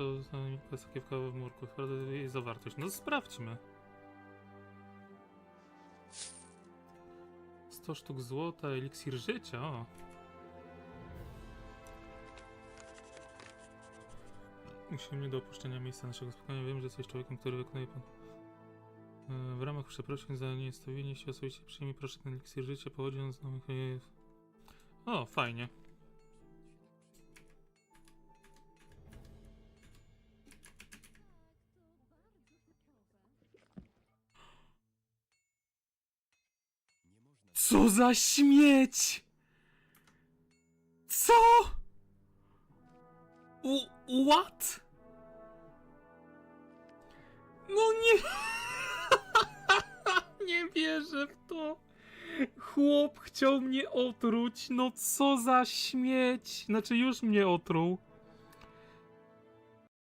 co za sakiewka w murku. Sprawdzę jej zawartość. No sprawdźmy. 100 sztuk złota, eliksir życia. O. Musimy do opuszczenia miejsca naszego spotkania. Wiem, że jesteś człowiekiem, który wykonuje pan. E, W ramach przeprosin za niestawienie się osobiście przyjmij proszę ten eliksir życia. Pochodzi on z nowych... O, fajnie. Co za śmieć! Co? U, what? No nie... nie wierzę w to. Chłop chciał mnie otruć, no co za śmieć. Znaczy już mnie otruł.